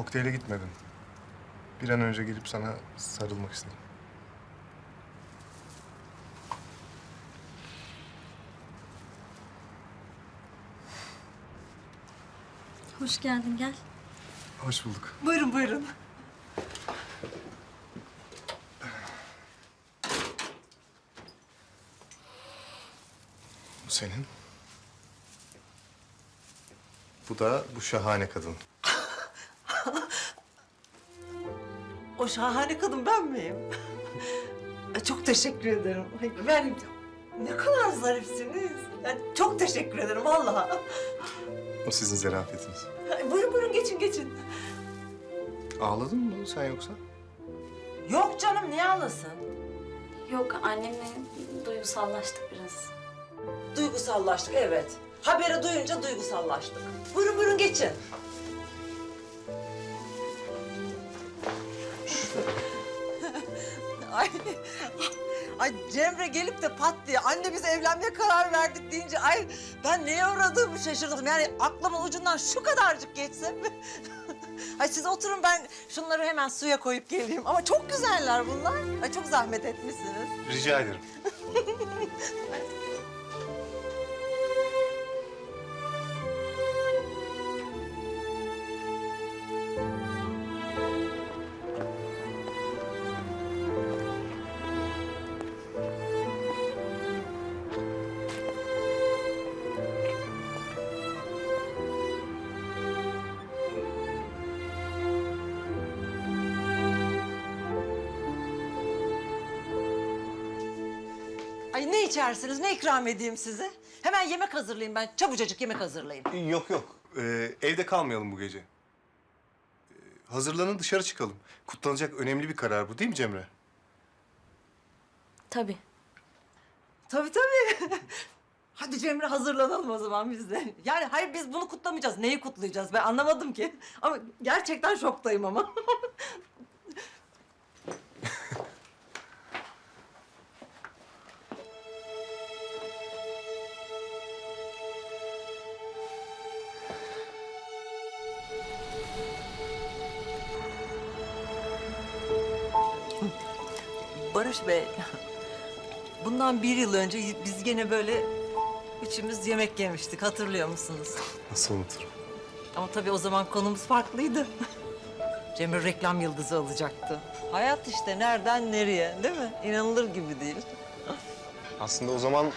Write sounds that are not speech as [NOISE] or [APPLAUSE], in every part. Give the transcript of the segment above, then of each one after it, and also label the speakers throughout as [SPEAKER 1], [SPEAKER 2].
[SPEAKER 1] kokteyle gitmedim. Bir an önce gelip sana sarılmak istedim.
[SPEAKER 2] Hoş geldin gel.
[SPEAKER 1] Hoş bulduk.
[SPEAKER 3] Buyurun buyurun.
[SPEAKER 1] Bu senin. Bu da bu şahane kadın.
[SPEAKER 3] O şahane kadın ben miyim? [LAUGHS] Çok teşekkür ederim. Ay, Ben ne kadar zarifsiniz. Yani çok teşekkür ederim vallahi.
[SPEAKER 1] O sizin zarafetiniz.
[SPEAKER 3] Ay, Buyurun buyurun geçin geçin.
[SPEAKER 1] Ağladın mı sen yoksa?
[SPEAKER 3] Yok canım niye ağlasın?
[SPEAKER 2] Yok annemle duygusallaştık biraz.
[SPEAKER 3] Duygusallaştık evet. Haberi duyunca duygusallaştık. Buyurun buyurun geçin. Ay, ay Cemre gelip de pat diye anne biz evlenmeye karar verdik deyince ay ben neye uğradığımı şaşırdım. Yani aklımın ucundan şu kadarcık geçse. ay siz oturun ben şunları hemen suya koyup geleyim. Ama çok güzeller bunlar. Ay çok zahmet etmişsiniz.
[SPEAKER 1] Rica ederim. [LAUGHS]
[SPEAKER 3] Ay ne içersiniz, ne ikram edeyim size? Hemen yemek hazırlayayım ben. Çabucacık yemek hazırlayayım.
[SPEAKER 1] Yok yok. Ee, evde kalmayalım bu gece. Ee, hazırlanın dışarı çıkalım. Kutlanacak önemli bir karar bu değil mi Cemre?
[SPEAKER 2] Tabii.
[SPEAKER 3] Tabii tabii. [LAUGHS] Hadi Cemre hazırlanalım o zaman biz de. Yani hayır biz bunu kutlamayacağız. Neyi kutlayacağız? Ben anlamadım ki. Ama gerçekten şoktayım ama. [LAUGHS] Barış Bey, bundan bir yıl önce biz gene böyle üçümüz yemek yemiştik. Hatırlıyor musunuz?
[SPEAKER 1] Nasıl unuturum?
[SPEAKER 3] Ama tabii o zaman konumuz farklıydı. [LAUGHS] Cemre reklam yıldızı olacaktı. Hayat işte nereden nereye değil mi? İnanılır gibi değil. [LAUGHS]
[SPEAKER 1] Aslında o zaman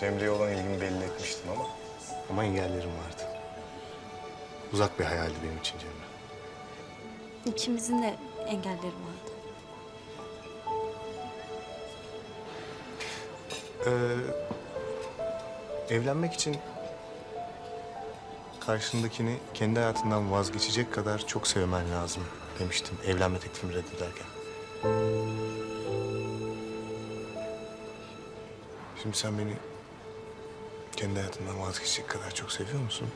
[SPEAKER 1] Cemre'ye olan ilgimi belli etmiştim ama ama engellerim vardı. Uzak bir hayaldi benim için Cemre.
[SPEAKER 2] İkimizin de engelleri vardı.
[SPEAKER 1] Ee, evlenmek için karşındakini kendi hayatından vazgeçecek kadar çok sevmen lazım demiştin evlenme teklifimi reddederken. Şimdi sen beni kendi hayatından vazgeçecek kadar çok seviyor musun?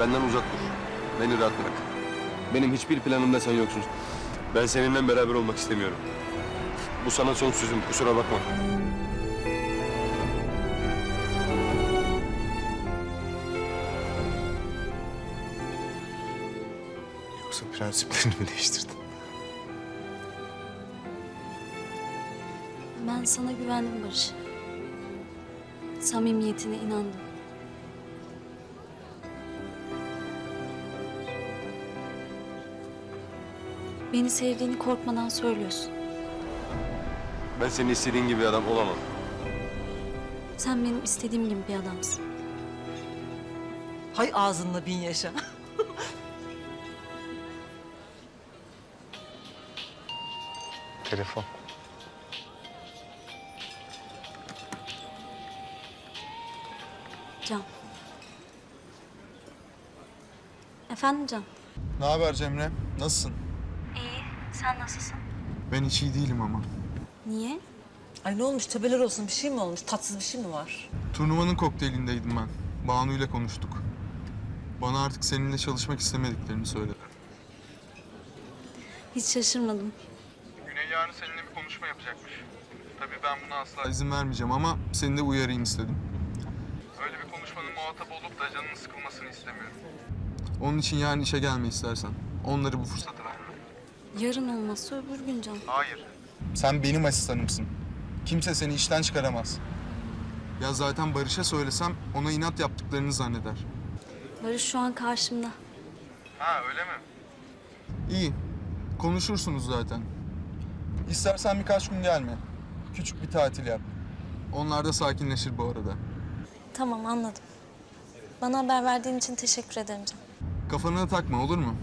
[SPEAKER 4] Benden uzak dur. Beni rahat bırak. Benim hiçbir planımda sen yoksun. Ben seninle beraber olmak istemiyorum. Bu sana son sözüm. Kusura bakma.
[SPEAKER 1] Yoksa prensiplerini mi değiştirdin?
[SPEAKER 2] Ben sana güvendim Barış. Samimiyetine inandım. Beni sevdiğini korkmadan söylüyorsun.
[SPEAKER 4] Ben senin istediğin gibi bir adam olamam.
[SPEAKER 2] Sen benim istediğim gibi bir adamsın.
[SPEAKER 3] Hay ağzınla bin yaşa. [LAUGHS]
[SPEAKER 1] Telefon.
[SPEAKER 2] Can. Efendim Can?
[SPEAKER 5] Ne haber Cemre? Nasılsın?
[SPEAKER 2] Sen nasılsın?
[SPEAKER 5] Ben hiç iyi değilim ama.
[SPEAKER 2] Niye?
[SPEAKER 3] Ay ne olmuş tebeler olsun bir şey mi olmuş? Tatsız bir şey mi var?
[SPEAKER 5] Turnuvanın kokteylindeydim ben. Banu ile konuştuk. Bana artık seninle çalışmak istemediklerini söyledi.
[SPEAKER 2] Hiç şaşırmadım.
[SPEAKER 5] Güney yarın seninle bir konuşma yapacakmış. Tabii ben buna asla izin vermeyeceğim ama seni de uyarayım istedim. Öyle bir konuşmanın muhatap olup da canının sıkılmasını istemiyorum. Onun için yarın işe gelme istersen. Onları bu fırsatı verme.
[SPEAKER 2] Yarın olmazsa öbür gün Can.
[SPEAKER 5] Hayır. Sen benim asistanımsın. Kimse seni işten çıkaramaz. Ya zaten Barış'a söylesem ona inat yaptıklarını zanneder.
[SPEAKER 2] Barış şu an karşımda.
[SPEAKER 5] Ha öyle mi? İyi. Konuşursunuz zaten. İstersen birkaç gün gelme. Küçük bir tatil yap. Onlar da sakinleşir bu arada.
[SPEAKER 2] Tamam anladım. Bana haber verdiğin için teşekkür ederim Can.
[SPEAKER 5] Kafana takma olur mu?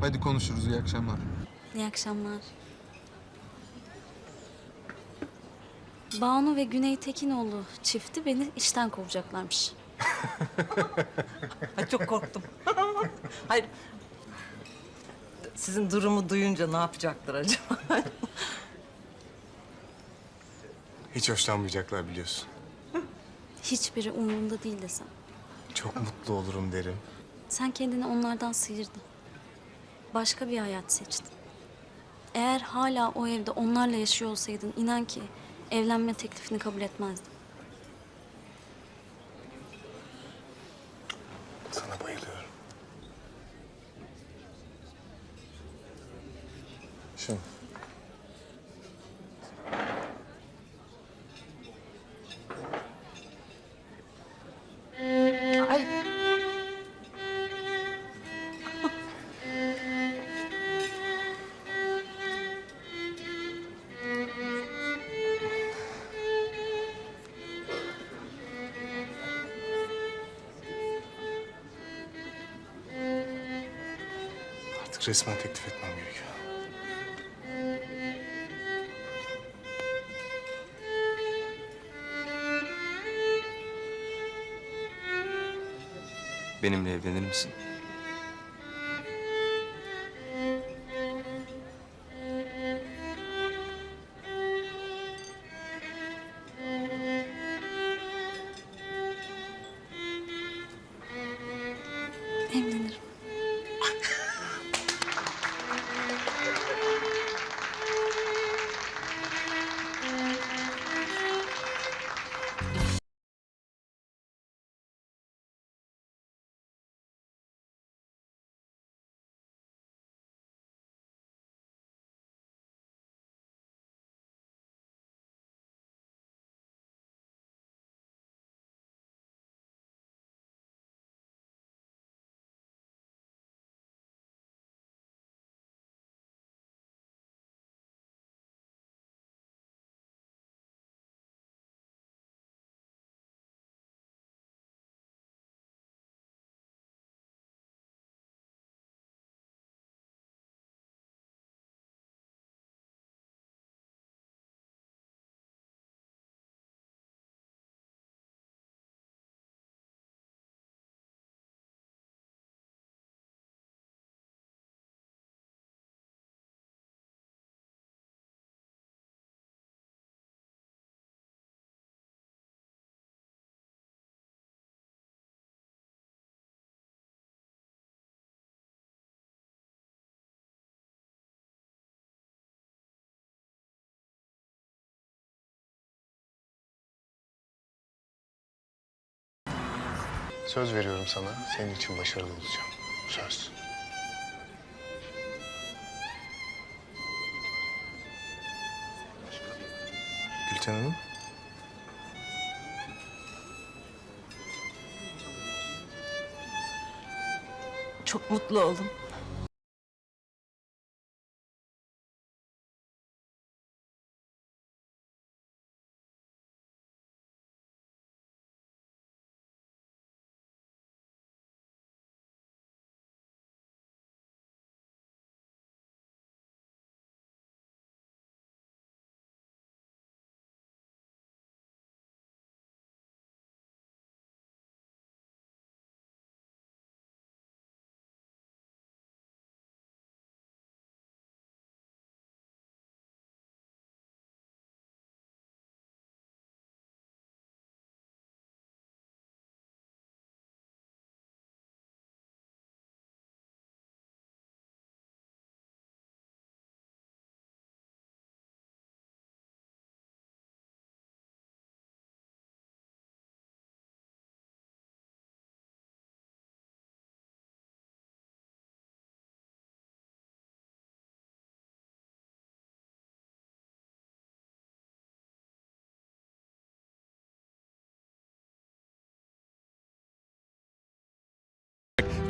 [SPEAKER 5] Hadi konuşuruz iyi akşamlar.
[SPEAKER 2] İyi akşamlar. Banu ve Güney Tekinoğlu çifti beni işten kovacaklarmış. [LAUGHS]
[SPEAKER 3] Ay çok korktum. [LAUGHS] Hayır. Sizin durumu duyunca ne yapacaklar acaba? [LAUGHS]
[SPEAKER 1] Hiç hoşlanmayacaklar biliyorsun.
[SPEAKER 2] Hiçbiri umurumda değil desem.
[SPEAKER 1] Çok mutlu olurum derim.
[SPEAKER 2] Sen kendini onlardan sıyırdın. Başka bir hayat seçtin. Eğer hala o evde onlarla yaşıyor olsaydın inan ki evlenme teklifini kabul etmezdim.
[SPEAKER 1] Sana bayılıyorum. Şimdi. Resmen teklif etmem gerekiyor.
[SPEAKER 4] Benimle evlenir misin?
[SPEAKER 1] Söz veriyorum sana. Senin için başarılı olacağım. Söz. Gülten Hanım.
[SPEAKER 3] Çok mutlu oldum.